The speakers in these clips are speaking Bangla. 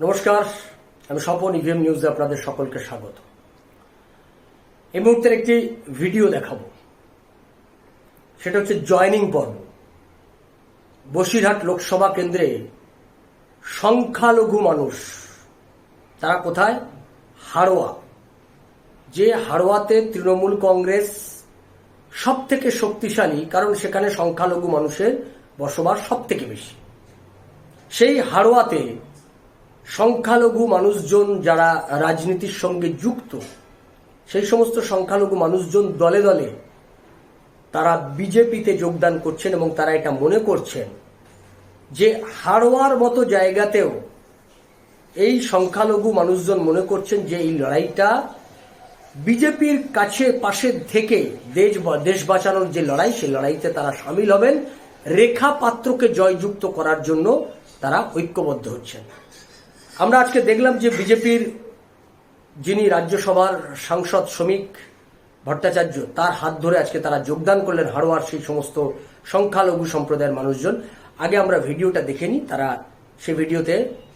নমস্কার, আমি স্বপন ইভিএম নিউজে আপনাদের সকলকে স্বাগত। এই মুহূর্তের একটি ভিডিও দেখাবো। সেটা হচ্ছে জয়নিং পর্ব। বসিরহাট লোকসভা কেন্দ্রে সংখ্যালঘু মানুষ, তারা কোথায়? হাড়োয়া। যে হাড়োয়াতে তৃণমূল কংগ্রেস সব থেকে শক্তিশালী, কারণ সেখানে সংখ্যালঘু মানুষের বসবাস সব থেকে বেশি। সেই হাড়োয়াতে সংখ্যালঘু মানুষজন যারা রাজনীতির সঙ্গে যুক্ত, সেই সমস্ত সংখ্যালঘু মানুষজন দলে দলে তারা বিজেপিতে যোগদান করছেন এবং তারা এটা মনে করছেন যে হাড়োয়ার মতো জায়গাতেও এই সংখ্যালঘু মানুষজন মনে করছেন যে এই লড়াইটা বিজেপির কাছে পাশে থেকে দেশ দেশ বাঁচানোর যে লড়াই, সেই লড়াইতে তারা সামিল হবেন। রেখা পাত্রকে জয়যুক্ত করার জন্য তারা ঐক্যবদ্ধ হচ্ছেন। আমরা আজকে দেখলাম যে বিজেপির যিনি রাজ্যসভার সাংসদ শ্রমিক ভট্টাচার্য, তার হাত ধরে আজকে তারা যোগদান করলেন হাড়োয়ার সেই সমস্ত সংখ্যালঘু সম্প্রদায়ের মানুষজন। আগে আমরা ভিডিওটা দেখে নিই, তারা সেই ভিডিওতে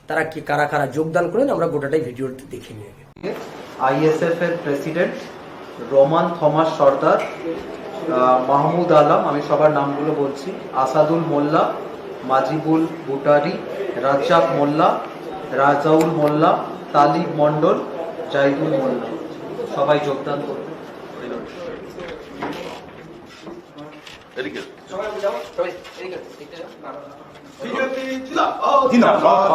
তারা কি কারা কারা যোগদান করেন, আমরা গোটাটাই ভিডিওতে দেখে নিই আইএসএফ এর president Roman Thomas Sardar Mahmud Alam, আমি সবার নামগুলো বলছি, আসাদুল মোল্লা, মাজিবুল বুটারি, রাজ্জাক মোল্লা রাজাউল মোল্লা তালিব মন্ডল জাইদুল মোল্লা সবাই যোগদান জিন্দাবাদ।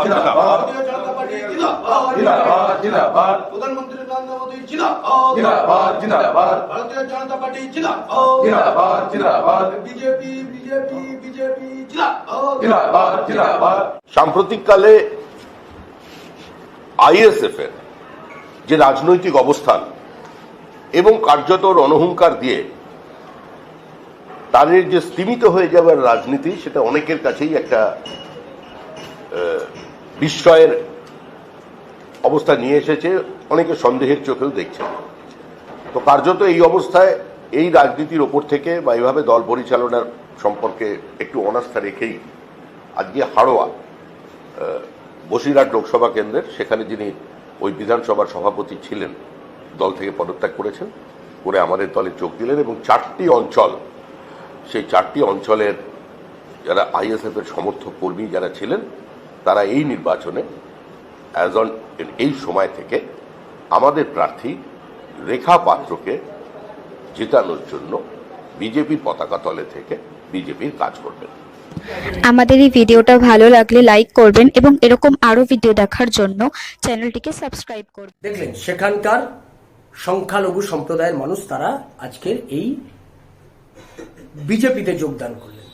সাম্প্রতিককালে আইএসএফ এর যে রাজনৈতিক অবস্থান এবং কার্যত রণহুঙ্কার দিয়ে তাদের যে স্তীমিত হয়ে যাওয়ার রাজনীতি, সেটা অনেকের কাছেই একটা বিস্ময়ের অবস্থা নিয়ে এসেছে। অনেকে সন্দেহের চোখেও দেখছে তো কার্যত এই অবস্থায় এই রাজনীতির ওপর থেকে বা এইভাবে দল পরিচালনার সম্পর্কে একটু অনাস্থা রেখেই আজকে হাড়োয়া বসিরহাট লোকসভা কেন্দ্রের, সেখানে যিনি ওই বিধানসভার সভাপতি ছিলেন, দল থেকে পদত্যাগ করেছেন করে আমাদের দলে যোগ দিলেন এবং চারটি অঞ্চল, সেই চারটি অঞ্চলের যারা আইএসএফ এর সমর্থক কর্মী যারা ছিলেন, তারা এই নির্বাচনে অ্যাজ অন এই সময় থেকে আমাদের প্রার্থী রেখা পাত্রকে জেতানোর জন্য বিজেপির পতাকা তলে থেকে বিজেপির কাজ করবেন। আমাদের এই ভিডিওটা ভালো লাগলে লাইক করবেন এবং এরকম আরও ভিডিও দেখার জন্য চ্যানেলটিকে সাবস্ক্রাইব করবেন। দেখলেন, সেখানকার সংখ্যালঘু সম্প্রদায়ের মানুষ তারা আজকের এই বিজেপিতে যোগদান করলেন।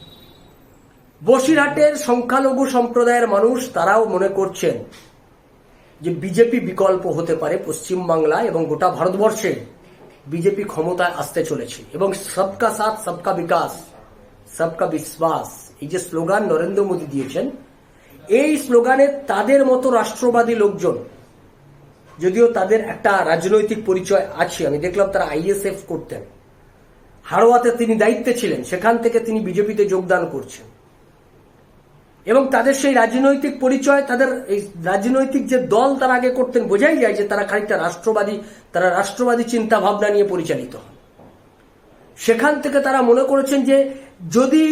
বসিরহাটের সংখ্যালঘু সম্প্রদায়ের মানুষ তারাও মনে করছেন যে বিজেপি বিকল্প হতে পারে পশ্চিমবাংলা এবং গোটা ভারতবর্ষে বিজেপি ক্ষমতায় আসতে চলেছে এবং সবকা সাথ, সবকা বিকাশ, সবকা বিশ্বাস। এই যে স্লোগান নরেন্দ্র মোদী দিয়েছেন, এই স্লোগানে তাদের মতো রাষ্ট্রবাদী লোকজন, যদিও তাদের একটা রাজনৈতিক পরিচয় আছে, আমি দেখলাম তারা আইএসএফ করতেন হাড়োয়াতে তিনি দায়িত্বে ছিলেন, সেখান থেকে তিনি বিজেপিতে যোগদান করছেন। এবং তাদের সেই রাজনৈতিক পরিচয়, তাদের এই রাজনৈতিক যে দল তারা আগে করতেন, বোঝাই যায় যে তারা খানিকটা রাষ্ট্রবাদী, তারা রাষ্ট্রবাদী চিন্তা ভাবনা নিয়ে পরিচালিত হন। সেখান থেকে তারা মনে করেছেন যে যদি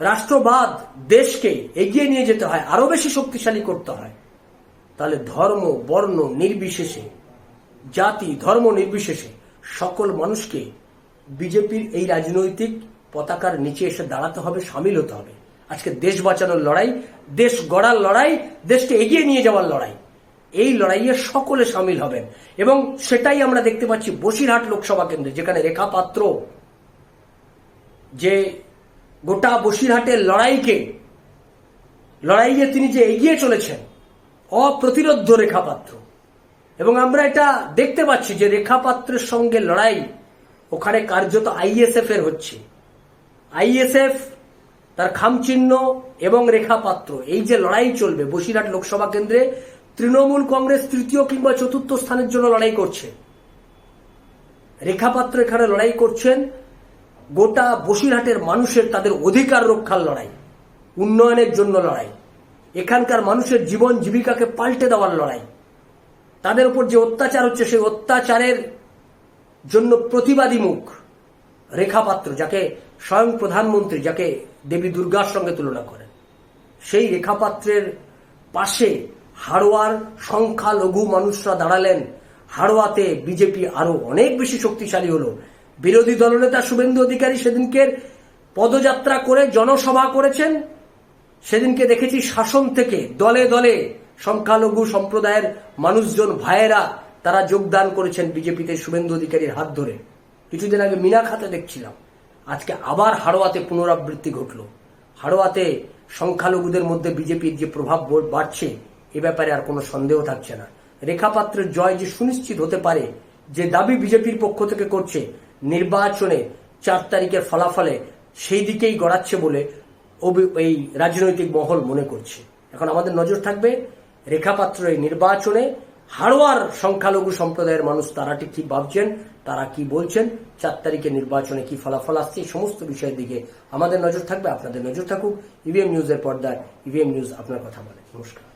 রাষ্ট্রবাদ দেশকে এগিয়ে নিয়ে যেতে হয়, আরও বেশি শক্তিশালী করতে হয়। তাহলে ধর্ম, বর্ণ নির্বিশেষে, জাতি, ধর্ম নির্বিশেষে সকল মানুষকে বিজেপির এই রাজনৈতিক পতাকার নিচে এসে দাঁড়াতে হবে, সামিল হতে হবে। আজকে দেশ বাঁচানোর লড়াই, দেশ গড়ার লড়াই, দেশকে এগিয়ে নিয়ে যাওয়ার লড়াই, এই লড়াইয়ে সকলে সামিল হবেন। এবং সেটাই আমরা দেখতে পাচ্ছি বসিরহাট লোকসভা কেন্দ্রে, যেখানে রেখা পাত্র যে গোটা বসিরহাটের লড়াইকে, লড়াইয়ে তিনি যে এগিয়ে চলেছেন, অপ্রতিরোধ্য রেখাপাত্র। এবং আমরা এটা দেখতে পাচ্ছি যে রেখাপাত্রের সঙ্গে লড়াই ওখানে কার্যত আইএসএফ এর হচ্ছে। আইএসএফ তার খামচিহ্ন এবং রেখাপাত্র, এই যে লড়াই চলবে বসিরহাট লোকসভা কেন্দ্রে, তৃণমূল কংগ্রেস তৃতীয় কিংবা চতুর্থ স্থানের জন্য লড়াই করছে। রেখাপাত্র এখানে লড়াই করছেন গোটা বসিরহাটের মানুষের তাদের অধিকার রক্ষার লড়াই, উন্নয়নের জন্য লড়াই, এখানকার মানুষের জীবন জীবিকাকে পাল্টে দেওয়ার লড়াই। তাদের উপর যে অত্যাচার হচ্ছে, সেই অত্যাচারের জন্য প্রতিবাদী মুখ রেখাপাত্র যাকে স্বয়ং প্রধানমন্ত্রী, যাকে দেবী দুর্গার সঙ্গে তুলনা করেন। সেই রেখাপাত্রের পাশে হাড়োয়ার সংখ্যালঘু মানুষরা দাঁড়ালেন। হাড়োয়াতে বিজেপি আরও অনেক বেশি শক্তিশালী হলো। বিরোধী দলনেতা শুভেন্দু অধিকারী সেদিনকে পদযাত্রা করে জনসভা করেছেন। সেদিনকে দেখেছি শাসন থেকে দলে দলে সংখ্যালঘু সম্প্রদায়ের মানুষজন, ভাইয়েরা তারা যোগদান করেছেন বিজেপিতে শুভেন্দু অধিকারীর হাত ধরে। কিছুদিন আগে মিনা খাতে দেখছিলাম। আজকে আবার হাড়োয়াতে পুনরাবৃত্তি ঘটল। হাড়োয়াতে সংখ্যালঘুদের মধ্যে বিজেপির যে প্রভাব বাড়ছে, এ ব্যাপারে আর কোনো সন্দেহ থাকছে না। রেখাপাত্রের জয় যে সুনিশ্চিত হতে পারে, যে দাবি বিজেপির পক্ষ থেকে করছে নির্বাচনে চার তারিখের ফলাফলে সেই দিকেই গড়াচ্ছে বলে এই রাজনৈতিক মহল মনে করছে। এখন আমাদের নজর থাকবে রেখাপাত্র এই নির্বাচনে হাড়োয়ার সংখ্যালঘু সম্প্রদায়ের মানুষ তারা ঠিক কি ভাবছেন, তারা কি বলছেন, চার তারিখে নির্বাচনে কি ফলাফল আসছে, এই সমস্ত বিষয়ের দিকে আমাদের নজর থাকবে। আপনাদের নজর থাকুক ইভিএম নিউজের পর্দায় ইভিএম নিউজ আপনার কথা বলে। নমস্কার।